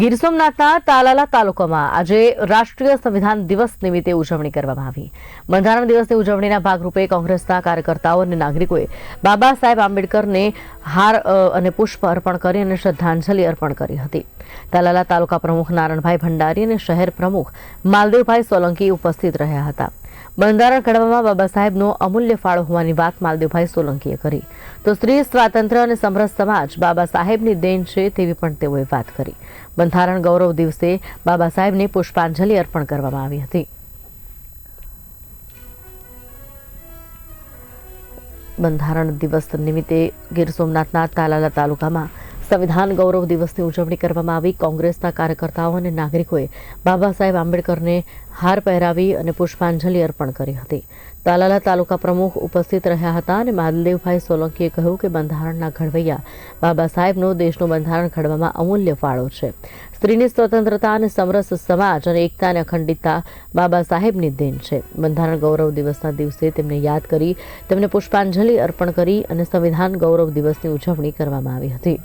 ગીર સોમનાથના તાલાલા તાલુકામાં આજે રાષ્ટ્રીય સંવિધાન દિવસ નિમિત્તે ઉજવણી કરવામાં આવી. બંધારણ દિવસની ઉજવણીના ભાગરૂપે કોંગ્રેસના કાર્યકર્તાઓ અને નાગરિકોએ બાબા સાહેબ આંબેડકરને હાર અને પુષ્પ અર્પણ કરી અને શ્રદ્ધાંજલિ અર્પણ કરી હતી. તાલાલા તાલુકા પ્રમુખ નારણભાઈ ભંડારી અને શહેર પ્રમુખ માલદેવભાઈ સોલંકી ઉપસ્થિત રહ્યા હતા. બંધારણ ઘડવામાં બાબા સાહેબનો અમૂલ્ય ફાળો હોવાની વાત માલદેવભાઈ સોલંકીએ કરી. તો સ્ત્રી સ્વાતંત્ર્ય અને સમરસ સમાજ બાબા સાહેબની દેન છે તેવી પણ તેઓએ વાત કરી. બંધારણ ગૌરવ દિવસે બાબા સાહેબને પુષ્પાંજલિ અર્પણ કરવામાં આવી હતી. બંધારણ દિવસ નિમિત્તે ગીર સોમનાથના તાલાલા તાલુકામાં સંવિધાન ગૌરવ દિવસની ઉજવણી કરવામાં આવી. કોંગ્રેસના કાર્યકર્તાઓ અને નાગરિકોએ બાબા સાહેબ આંબેડકરને હાર પહેરાવી અને પુષ્પાંજલિ અર્પણ કરી હતી. તાલાલા તાલુકા પ્રમુખ ઉપસ્થિત રહ્યા હતા અને માલદેવભાઈ સોલંકીએ કહ્યું કે બંધારણના ઘડવૈયા બાબા સાહેબનો દેશનું બંધારણ ઘડવામાં અમૂલ્ય ફાળો છે. સ્ત્રીની સ્વતંત્રતા અને સમરસ સમાજ અને એકતા અને અખંડિતતા બાબા સાહેબની દેન છે. બંધારણ ગૌરવ દિવસના દિવસે તેમને યાદ કરી, તેમને પુષ્પાંજલિ અર્પણ કરી અને સંવિધાન ગૌરવ દિવસની ઉજવણી કરવામાં આવી હતી.